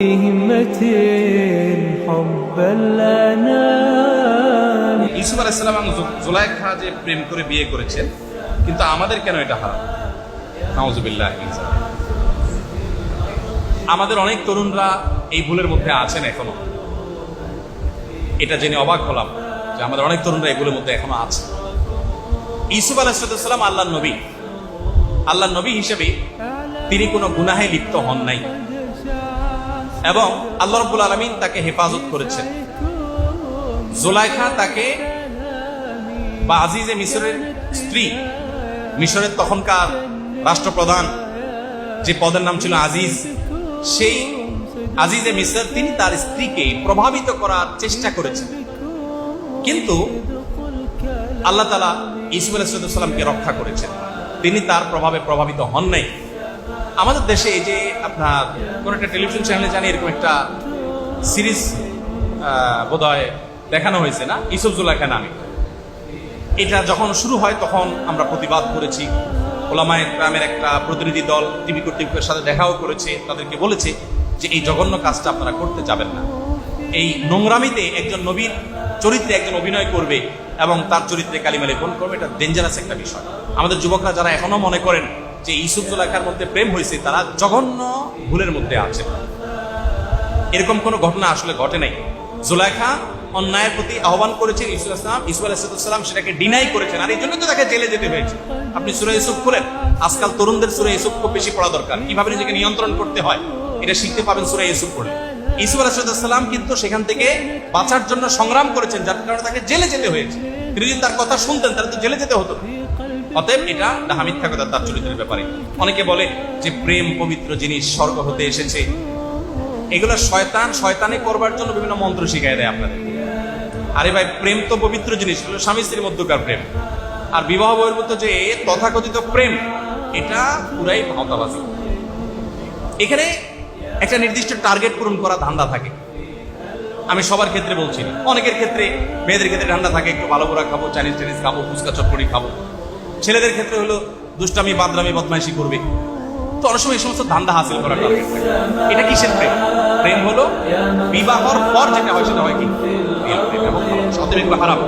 ইসুফ এবং যে প্রেম করে বিয়ে করেছেন, কিন্তু আমাদের কেন এটা হারাম? আমাদের অনেক তরুণরা এই ভুলের মধ্যে আছেন এখনও। এটা জেনে অবাক হলাম যে আমাদের অনেক তরুণরা এই ভুলের মধ্যে এখনও আছে। ইসুফ আলাইসাল্লাম আল্লাহ নবী। আল্লাহ নবী হিসেবে তিনি কোনো গুনাহে লিপ্ত হন নাই। এবং আল্লাহ রব্বুল আলমিন তাকে হেফাজত করেছেন। জোলাইখা তাকে বা আজিজে মিশরের স্ত্রী, মিশরের তখনকার রাষ্ট্রপ্রধান, যে পদের নাম ছিল আজিজ, সেই আজিজে মিশর তিনি তার স্ত্রীকে প্রভাবিত করার চেষ্টা করেছেন। কিন্তু আল্লাহ তালা ইসুফ আলাইসাল্লামকে রক্ষা করেছেন। তিনি তার প্রভাবে প্রভাবিত হন নাই। আমাদের দেশে এই যে আপনার কোন একটা টেলিভিশন চ্যানেলে জানি এরকম একটা সিরিজ বোধ দেখানো হয়েছে না? ইসুফ জুলাইখা নামে। এটা যখন শুরু হয়, তখন আমরা প্রতিবাদ করেছি। ওলামায় গ্রামের একটা প্রতিনিধি দল টিভি কর্তৃপক্ষের সাথে দেখাও করেছে, তাদেরকে বলেছে যে এই জঘন্য কাজটা আপনারা করতে যাবেন না। এই নোংরামিতে একজন নবীর চরিত্রে একজন অভিনয় করবে এবং তার চরিত্রে কালিমা লেপন করবে, এটা ডেঞ্জারাস একটা বিষয়। আমাদের যুবকরা যারা এখনও মনে করেন যে ইসুফ জুলাইখার মধ্যে প্রেম হয়েছে, তারা জঘন্য ভুলের মধ্যে আছে। এরকম কোনো ঘটনা আসলে ঘটে নাই। জুলাইখা অন্যায়ের প্রতি আহ্বান করেছেন ইসুল ইসলাম ইসু আলাইসালাম সেটাকে ডিনাই করেছেন। আর এই জন্য তো তাকে জেলে যেতে হয়েছে। আপনি সুরে ইসুফ খুলেন। আজকাল তরুণদের সুরে ইসুফ খুব বেশি পড়া দরকার। কীভাবে নিজেকে নিয়ন্ত্রণ করতে হয়, এটা শিখতে পাবেন সুরে ইসুফ পড়লে ইসু আলাইসালাম কিন্তু সেখান থেকে বাঁচার জন্য সংগ্রাম করেছেন, যার কারণে তাকে জেলে যেতে হয়েছে। তিনি যদি তার কথা শুনতেন তাহলে তো জেলে যেতে হতো। অতএব এটা ডাহা মিথ্যা তার চরিত্রের ব্যাপারে অনেকে বলে যে প্রেম পবিত্র জিনিস স্বর্গ হতে এসেছে। এগুলো শয়তান শয়তানি করবার জন্য বিভিন্ন মন্ত্র শিখাই দেয় আপনাদের। আরে ভাই, প্রেম তো পবিত্র জিনিস স্বামী স্ত্রীর মধ্যকার প্রেম। আর বিবাহ বহির্ভূত যে তথাকথিত প্রেম, এটা পুরাই ভাওতাবাজি এখানে একটা নির্দিষ্ট টার্গেট পূরণ করা ধান্দা থাকে। আমি সবার ক্ষেত্রে বলছি অনেকের ক্ষেত্রে মেয়েদের ক্ষেত্রে ঠান্ডা থাকে, একটু ভালো করে খাব চাইনিজ টাইনিজ খাব, ফুচকা চটপটি খাব। ছেলেদের ক্ষেত্রে হলো দুষ্টামি, বাদরামি, বদমাইশি করবে। তো অনেক সময় এই সমস্ত ধান্দা হাসিল করা টার্গেট থাকে এটা কিসের প্রেম? প্রেম হলো বিবাহর পর যেটা হয়, সেটা হয় কি? এবং সত্যি হারাম